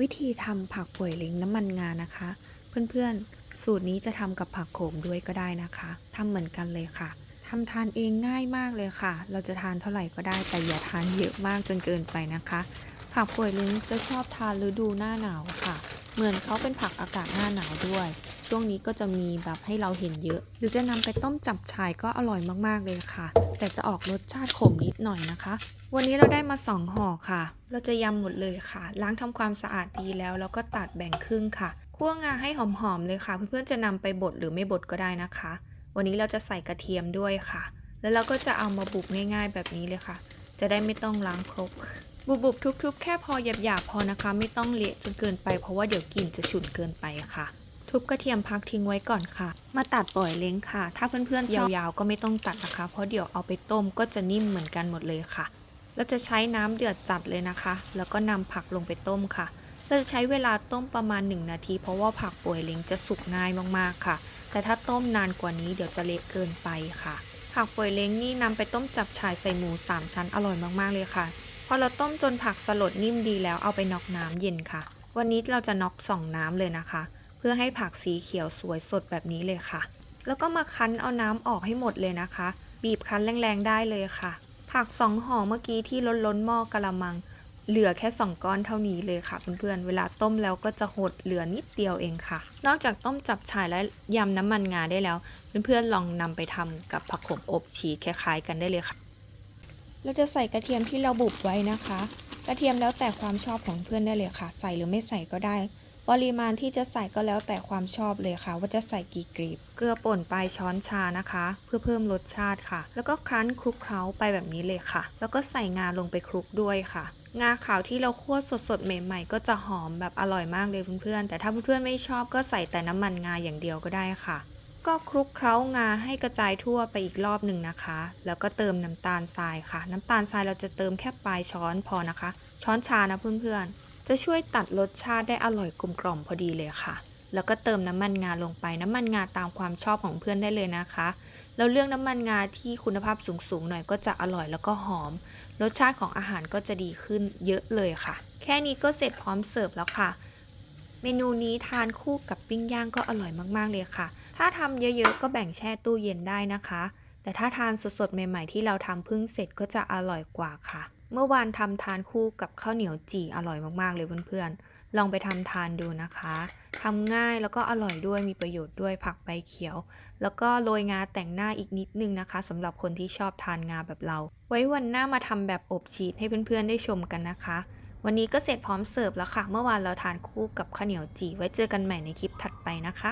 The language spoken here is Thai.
วิธีทำผักป่วยลิงน้ำมันงานะคะ เพื่อนๆ สูตรนี้จะทำกับผักโขมด้วยก็ได้นะคะทำเหมือนกันเลยค่ะทำทานเองง่ายมากเลยค่ะ เราจะทานเท่าไหร่ก็ได้แต่อย่าทานเยอะมากจนเกินไปนะคะ ผักป่วยลิงจะชอบทานฤดูหน้าหนาวค่ะ เหมือนเขาเป็นผักอากาศหน้าหนาวด้วย ช่วงนี้ก็จะมีแบบให้เราเห็นเยอะ หรือจะนำไปต้มจับฉ่ายก็อร่อยมากๆเลยค่ะ แต่จะออกรสชาติขมนิดหน่อยนะคะ วันนี้เราได้มาสองห่อค่ะ เราจะยำหมดเลยค่ะ ล้างทำความสะอาดดีแล้ว แล้วก็ตัดแบ่งครึ่งค่ะคั่วงาให้หอมๆเลยค่ะ เพื่อนๆจะนำไปบดหรือไม่บดก็ได้นะคะ วันนี้เราจะใส่กระเทียมด้วยค่ะ แล้วเราก็จะเอามาบุบง่าย ๆ แบบนี้เลยค่ะ จะได้ไม่ต้องล้างครกบุบๆทุบๆ แค่พอหยาบๆพอนะคะ ไม่ต้องเละจนเกินไปเพราะว่าเดี๋ยวกลิ่นจะฉุนเกินไปค่ะ ทุบกระเทียมพักทิ้งไว้ก่อนค่ะ มาตัดปล่อยเล้งค่ะ ถ้าเพื่อนๆยาวๆก็ไม่ต้องตัดนะคะ เพราะเดี๋ยวเอาไปต้มก็จะนิ่มเหมือนกันหมดเลยค่ะ เราจะใช้น้ำเดือดจัดเลยนะคะ แล้วก็นำผักลงไปต้มค่ะ เราจะใช้เวลาต้มประมาณ 1 นาที เพราะว่าผักป่วยเล้งจะสุกง่ายมากๆค่ะ แต่ถ้าต้มนานกว่านี้เดี๋ยวจะเละเกินไปค่ะ ผักป่วยเล้งนี่นำไปต้มจับฉ่ายใส่หมูสามชั้นอร่อยมากๆเลยค่ะ พอเราต้มจนผักสลดนิ่มดีแล้วเอาไปน็อกน้ำเย็นค่ะ วันนี้เราจะน็อกสองน้ำเลยนะคะ เพื่อให้ผักสีเขียวสวยสดแบบนี้เลยค่ะ แล้วก็มาคั้นเอาน้ำออกให้หมดเลยนะคะ บีบคั้นแรงๆได้เลยค่ะ ผักสองห่อเมื่อกี้ที่ล้นล้นหม้อกะละมัง เหลือแค่สองก้อนเท่านี้เลยค่ะเพื่อนๆ เวลาต้มแล้วก็จะหดเหลือนิดเดียวเองค่ะ นอกจากต้มจับฉ่ายและยำน้ำมันงาได้แล้ว เพื่อนๆลองนำไปทำกับผักขมอบชีสคล้ายๆ กันได้เลยค่ะ เราจะใส่กระเทียมที่เราบุบไว้นะคะ กระเทียมแล้วแต่ความชอบของเพื่อนได้เลยค่ะ ใส่หรือไม่ใส่ก็ได้ ปริมาณที่จะใส่ก็แล้วแต่ความชอบเลยค่ะ ว่าจะใส่กี่กลีบ เกลือป่นปลายช้อนชานะคะ เพื่อเพิ่มรสชาติค่ะ แล้วก็ครั้นคลุกเคล้าไปแบบนี้เลยค่ะ แล้วก็ใส่งาลงไปคลุกด้วยค่ะ งาขาวที่เราคั่วสดๆ ใหม่ๆ ก็จะหอมแบบอร่อยมากเลยเพื่อนๆ แต่ถ้าเพื่อนๆไม่ชอบก็ใส่แต่น้ำมันงาอย่างเดียวก็ได้ค่ะ ก็คลุกเคล้างาให้กระจายทั่วไปอีกรอบหนึ่งนะคะ แล้วก็เติมน้ำตาลทรายค่ะ น้ำตาลทรายเราจะเติมแค่ปลายช้อนพอนะคะ ช้อนชานะเพื่อนๆ จะช่วยตัดรสชาติได้อร่อยกลมกล่อมพอดีเลยค่ะ แล้วก็เติมน้ำมันงาลงไป น้ำมันงาตามความชอบของเพื่อนได้เลยนะคะเราเลือกน้ำมันงาที่คุณภาพสูงๆหน่อยก็จะอร่อยแล้วก็หอม รสชาติของอาหารก็จะดีขึ้นเยอะเลยค่ะ แค่นี้ก็เสร็จพร้อมเสิร์ฟแล้วค่ะ เมนูนี้ทานคู่กับปิ้งย่างก็อร่อยมากๆเลยค่ะ ถ้าทำเยอะๆก็แบ่งแช่ตู้เย็นได้นะคะ แต่ถ้าทานสดๆใหม่ๆที่เราทำเพิ่งเสร็จก็จะอร่อยกว่าค่ะ เมื่อวานทำทานคู่กับข้าวเหนียวจี่อร่อยมากๆเลยเพื่อนๆ ลองไปทำทานดูนะคะ ทำง่ายแล้วก็อร่อยด้วยมีประโยชน์ด้วยผักใบเขียว แล้วก็โรยงาแต่งหน้าอีกนิดนึงนะคะสำหรับคนที่ชอบทานงาแบบเรา ไว้วันหน้ามาทำแบบอบชีสให้เพื่อนๆได้ชมกันนะคะ วันนี้ก็เสร็จพร้อมเสิร์ฟแล้วค่ะ เมื่อวานเราทานคู่กับข้าวเหนียวจี่ไว้เจอกันใหม่ในคลิปถัดไปนะคะ